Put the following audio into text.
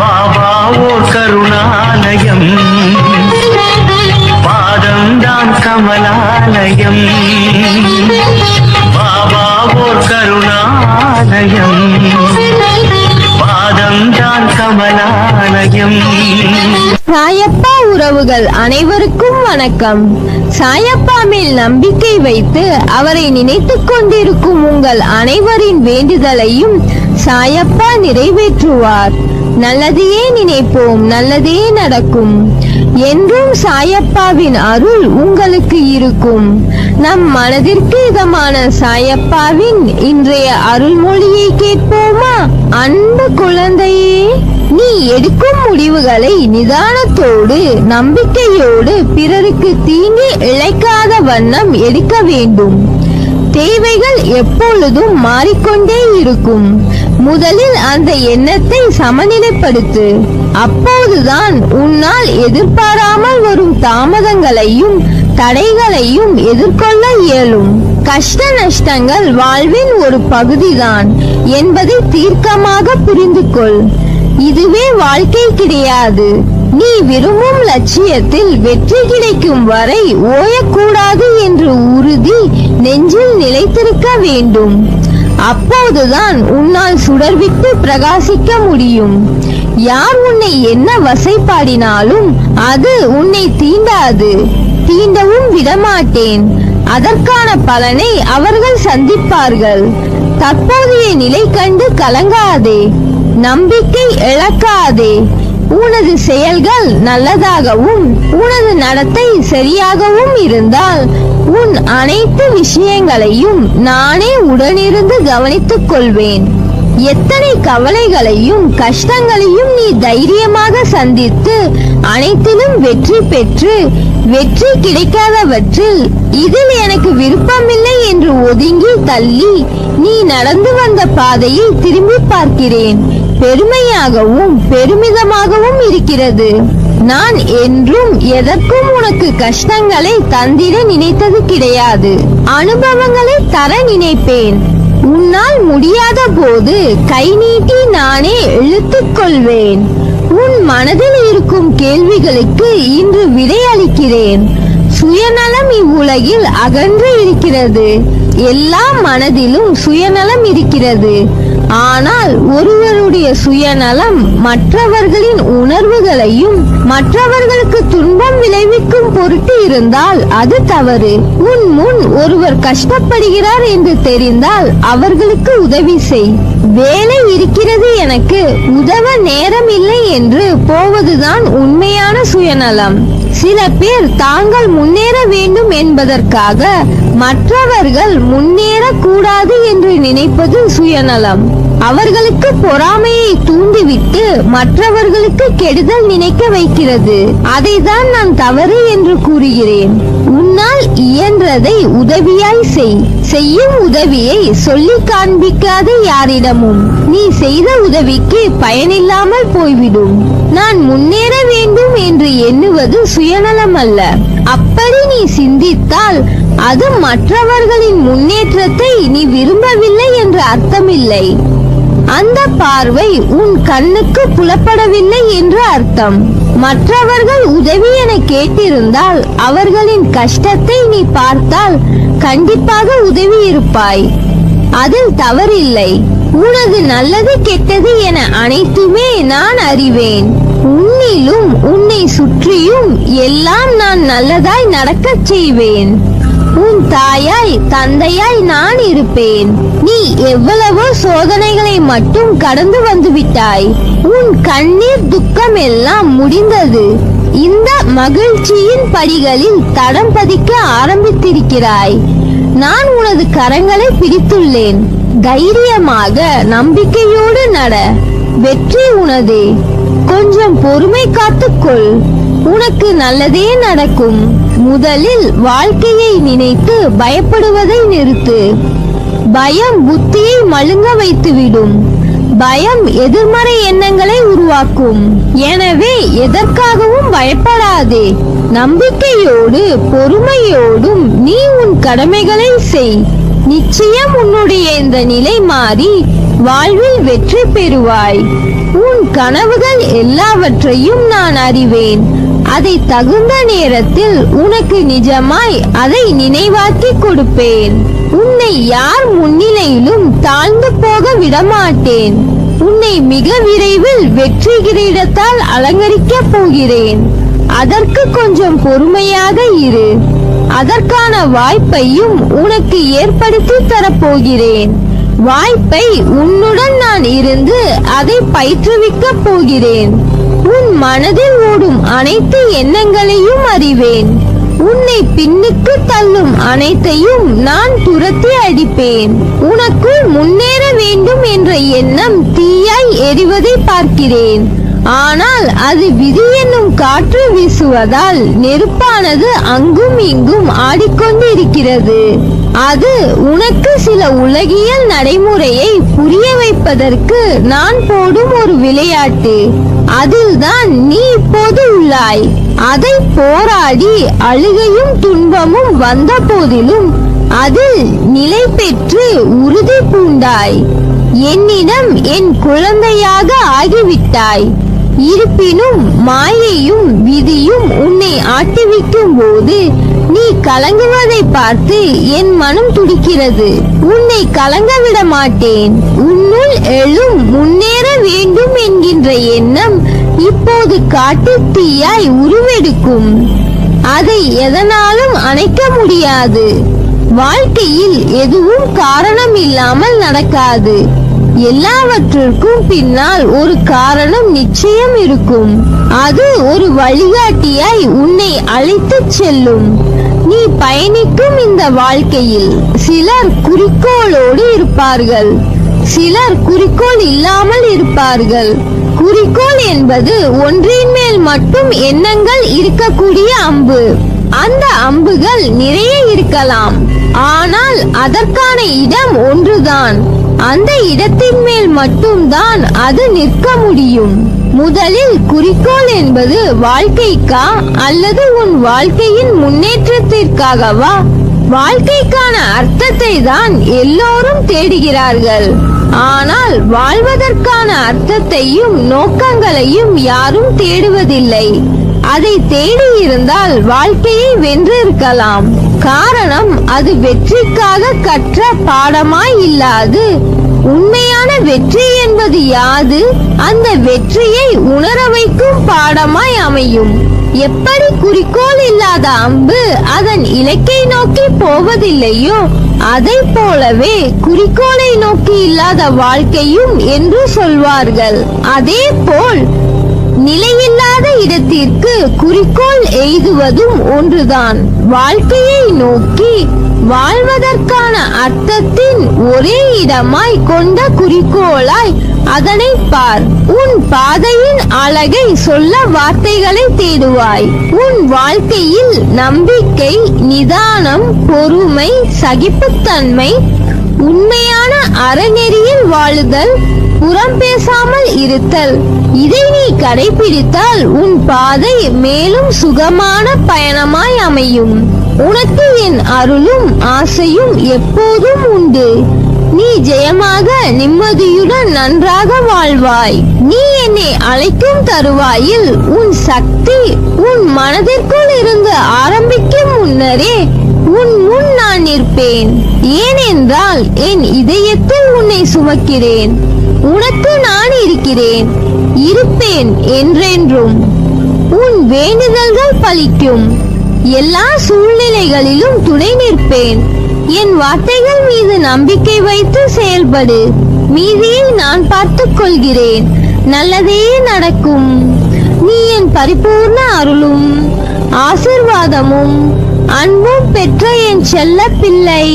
பாபா ஓ கருணாலயம். பாதம்தான் கமலாலயம். பாபா ஓ கருணாலயம். பாதம்தான் கமலாலயம். சாயப்பா உறவுகள் அனைவருக்கும் வணக்கம். சாயப்பா மேல் நம்பிக்கை வைத்து அவரை நினைத்துக் கொண்டிருக்கும் உங்கள் அனைவரின் வேண்டுதலையும் சாயப்பா நிறைவேற்றுவார். நல்லதையே நினைப்போம் நல்லதே நடக்கும். என்றும் சாயப்பாவின் அருள் உங்களுக்கு இருக்கும். நம் மனதிற்கு இதமான சாயப்பாவின் இன்றைய அருள்மொழியை கேட்போமா? அன்பு குழந்தையே நீ எடுக்கும் முடிவுகளை நிதானத்தோடு நம்பிக்கையோடு பிறருக்கு தீங்கு இழைக்காத வண்ணம் எடுக்க வேண்டும். தேவைகள் எப்பொழுதும் மாறிக்கொண்டே இருக்கும். முதலில் அந்த எண்ணத்தை சமநிலைப்படுத்து. அப்போதுதான் உன்னால் எதிர்பாராமல் வரும் தாமதங்களையும் தடைகளையும் எதிர்கொள்ள இயலும். கஷ்ட நஷ்டங்கள் வாழ்வின் ஒரு பகுதிதான் என்பதை தீர்க்கமாக புரிந்து கொள் இதுவே வாழ்க்கை கிடையாது. நீ விரும்பும் லட்சியத்தில் வெற்றி கிடைக்கும் வரை ஓயக்கூடாது என்று உறுதி நெஞ்சில் நிலைத்திருக்க வேண்டும். அப்போதுதான் உன்னால் சுடர்விட்டு பிரகாசிக்க முடியும். யார் உன்னை என்ன வசைப்பாடினாலும் அது உன்னை தீண்டாது. தீண்டவும் விடமாட்டேன். அதற்கான பலனை அவர்கள் சந்திப்பார்கள். தற்போதைய நிலை கண்டு கலங்காதே. நம்பிக்கை இழக்காதே. உனது செயல்கள் நல்லதாகவும் உனது நடத்தை சரியாகவும் இருந்தால் உன் அனைத்து விஷயங்களையும் நானே உடனிருந்து கவனித்துக் கொள்வேன். எத்தனை கவலைகளையும் கஷ்டங்களையும் நீ தைரியமாக சந்தித்து அனைத்திலும் வெற்றி பெற்று வெற்றி கிடைக்காதவற்றில் இதில் எனக்கு விருப்பமில்லை என்று ஒதுங்கி தள்ளி நீ நடந்து வந்த பாதையை திரும்பி பார்க்கிறேன். பெருமையாகவும் பெருமிதமாகவும் இருக்கிறது. நான் என்றும் எதற்கும் உனக்கு கஷ்டங்களை தந்திட நினைத்தது கிடையாது. அனுபவங்களை தர நினைப்பேன். உன்னால் முடியாத போது கை நீட்டி நானே இழுத்துக்கொள்வேன் உன் மனதில் இருக்கும் கேள்விகளுக்கு இன்று விடையளிக்கிறேன். சுயநலம் இவ்வுலகில் அகன்று இருக்கிறது. எல்லா மனதிலும் சுயநலம் இருக்கிறது. ஆனால் ஒருவருடைய சுயநலம் மற்றவர்களின் உணர்வுகளையும் மற்றவர்களுக்கு துன்பம் விளைவிக்கும் பொருட்டு இருந்தால் அது தவறு. உன் முன் ஒருவர் கஷ்டப்படுகிறார் என்று தெரிந்தால் அவர்களுக்கு உதவி செய். வேலை இருக்கிறது எனக்கு உதவ நேரம் இல்லை என்று போவதுதான் உண்மையான சுயநலம். சில பேர் தாங்கள் முன்னேற வேண்டும் என்பதற்காக மற்றவர்கள் முன்னேறக்கூடாது என்று நினைப்பது சுயநலம். அவர்களுக்கு பொறாமையை தூண்டிவிட்டு மற்றவர்களுக்கு கெடுதல் நினைக்க வைக்கிறது. அதைதான் நான் தவறு என்று கூறுகிறேன். உன்னால் இயன்றதை உதவியாய் செய். செய்யும் உதவியை சொல்லி காண்பிக்காத யாரிடமும். நீ செய்த உதவிக்கு பயனில்லாமல் போய்விடும். நான் முன்னேற வேண்டும் என்று எண்ணுவது சுயநலம் அல்ல அப்படி நீ சிந்தித்தால் அது மற்றவர்களின் முன்னேற்றத்தை நீ விரும்பவில்லை என்று அர்த்தமில்லை. அந்த பார்வை உன் கண்ணுக்கு புலப்படவில்லை என்று அர்த்தம். மற்றவர்கள் உதவி என கேட்டிருந்தால் அவர்களின் கஷ்டத்தை நீ பார்த்தால் கண்டிப்பாக உதவி இருப்பாய். அதில் தவறில்லை. உனது நல்லது கெட்டது என அனைத்துமே நான் அறிவேன். உன்னிலும் உன்னை சுற்றியும் எல்லாம் நான் நல்லதாய் நடக்கச் செய்வேன். உன் தாயாய் தந்தையாய் நான் இருப்பேன். நீ எவ்வளவோ சோதனைகளை மட்டும் கடந்து வந்து விட்டாய் உன் கண்ணீர் துக்கம் எல்லாம் முடிந்தது. இந்த மகிழ்ச்சியின் படிகளில் தடம் பதிக்க ஆரம்பித்திருக்கிறாய். நான் உனது கரங்களை பிடித்துள்ளேன். தைரியமாக நம்பிக்கையோடு நட. வெற்றி உனதே. கொஞ்சம் பொறுமை காத்துக்கொள். உனக்கு நல்லதே நடக்கும். முதலில் வாழ்க்கையை நினைத்து பயப்படுவதை நிறுத்து. பயம் புத்தியை மழுங்க வைத்துவிடும். பயம் எதிர்மறை எண்ணங்களை உருவாக்கும். எனவே எதற்காகவும் பயப்படாதே. நம்பிக்கையோடு பொறுமையோடும் நீ உன் கடமைகளை செய். நிச்சயம் உன்னுடைய இந்த நிலை மாறி வாழ்வில் வெற்றி பெறுவாய். உன் கனவுகள் எல்லாவற்றையும் நான் அறிவேன். அதை தகுந்த நேரத்தில் உனக்கு நிஜமாய் அதை நினைவாக்கி கொடுப்பேன். உன்னை யார் முன்னிலையிலும் தாழ்ந்து போக விடமாட்டேன். உன்னை மிக விரைவில் வெற்றி கிரீடத்தால் அலங்கரிக்கப் போகிறேன். அதற்கு கொஞ்சம் பொறுமையாக இரு. அதற்கான வாய்ப்பையும் உனக்கு ஏற்படுத்தி தரப்போகிறேன். வாய்ப்பை உன்னுடன் நான் இருந்து அதை பயிற்றுவிக்கப் போகிறேன். உன் மனதில் ஓடும் அனைத்து எண்ணங்களையும் அறிவேன். உன்னை பின்னுக்கு தள்ளும் அனைத்தையும் நான் துரத்தி அடிப்பேன். உனக்குள் முன்னேற வேண்டும் என்ற எண்ணம் தீயாய் எரிவதை பார்க்கிறேன். ஆனால் அது விதி என்னும் காற்று வீசுவதால் நெருப்பானது அங்கும் இங்கும் ஆடிக்கொண்டிருக்கிறது. அது உனக்கு சில உலகியல் நடைமுறையை புரிய வைப்பதற்கு நான் போடும் ஒரு விளையாட்டு. அதில்தான் நீ இப்போது உள்ளாய். அதை போராடி அழுகையும் துன்பமும் வந்த போதிலும் அதில் நிலை பெற்று உறுதி பூண்டாய். என்னிடம் என் குழந்தையாக ஆகிவிட்டாய். இருப்பினும் மாயையும் விதியும் உன்னை ஆட்டிவிக்கும் போது நீ கலங்குவதை பார்த்து என் மனம் துடிக்கிறது. உன்னை கலங்க விட மாட்டேன். உன்னுள் எழும் முன்னேற வேண்டும் என்கின்ற எண்ணம் இப்போது காட்டு தீயாய் உருவெடுக்கும். அதை எதனாலும் அணைக்க முடியாது. வாழ்க்கையில் எதுவும் காரணம் இல்லாமல் நடக்காது. எல்லாவற்றிற்கும் பின்னால் ஒரு காரணம் நிச்சயம் இருக்கும். அது ஒரு வழிகாட்டியாய் உன்னை அழைத்துச் செல்லும். பயணிக்கும் இந்த வாழ்க்கையில் சிலர் குறிக்கோளோடு இருப்பார்கள். சிலர் குறிக்கோள் இல்லாமல் இருப்பார்கள். குறிக்கோள் என்பது ஒன்றின் மேல் மட்டும் எண்ணங்கள் இருக்கக்கூடிய அம்பு. அந்த அம்புகள் நிறைய இருக்கலாம். ஆனால் அதற்கான இடம் ஒன்றுதான். அந்த இடத்தின் மேல் மட்டும்தான் அது நிற்க முடியும். முதலில் குறிக்கோள் என்பது வாழ்க்கைக்கா அல்லது உன் வாழ்க்கையின் முன்னேற்றத்திற்காகவா? வாழ்க்கைக்கான அர்த்தத்தை தான் எல்லோரும் தேடுகிறார்கள். ஆனால் வாழ்வதற்கான அர்த்தத்தையும் நோக்கங்களையும் யாரும் தேடுவதில்லை. அதை தேடி இருந்தால் வாழ்க்கையை வென்றிருக்கலாம். காரணம் அது வெற்றிக்காக கற்ற பாடமாய் இல்லாது உண்மையான வெற்றி என்பது யாது? அந்த வெற்றியை உணர வைக்கும் பாடமாய் அமையும். எப்படி குறிக்கோள் இல்லாத அம்பு அதன் இலக்கை நோக்கி போவதில்லையோ அதை போலவே குறிக்கோளை நோக்கி இல்லாத வாழ்க்கையும் என்று சொல்வார்கள். அதே போல் நிலையில்லாத இடத்திற்கு குறிக்கோள் எய்துவதும் ஒன்றுதான். வாழ்க்கையை நோக்கி வாழ்வதற்கான அர்த்தத்தின் ஒரே இடமாய் கொண்ட குறிக்கோளாய் அதனை பார். உன் பாதையின் அழகை சொல்ல வார்த்தைகளை தேடுவாய். உன் வாழ்க்கையில் நம்பிக்கை நிதானம் பொறுமை சகிப்புத்தன்மை உண்மையான அறநெறியில் வாழுதல் புறம் பேசாமல் இருத்தல் இதை நீ கடைபிடித்தால் உன் பாதை மேலும் சுகமான பயணமாய் அமையும். உனக்கு என் அருளும் ஆசையும் எப்போதும் உண்டு. நீ ஜெயமாக நிம்மதியுடன் நன்றாக வாழ்வாய். நீ என்னை அழைக்கும் தருவாயில் உன் சக்தி உன் மனதிற்குள் இருந்து ஆரம்பிக்கும் முன்னரே உன் முன் நான் நிற்பேன். ஏனென்றால் என் இதயத்தில் உன்னை சுமக்கிறேன். உனக்கு நான் இருக்கிறேன். இருப்பேன் என்றென்றும். உன் வேண்டுதல்கள் பலிக்கும். எல்லா சூழ்நிலைகளிலும் துணை நிற்பேன். என் வார்த்தைகள் மீது நம்பிக்கை வைத்து செயல்படு. மீதியை நான் பார்த்துக் கொள்கிறேன். நல்லதே நடக்கும். நீ என் பரிபூர்ண அருளும் ஆசிர்வாதமும் அன்பும் பெற்ற என் செல்ல பிள்ளை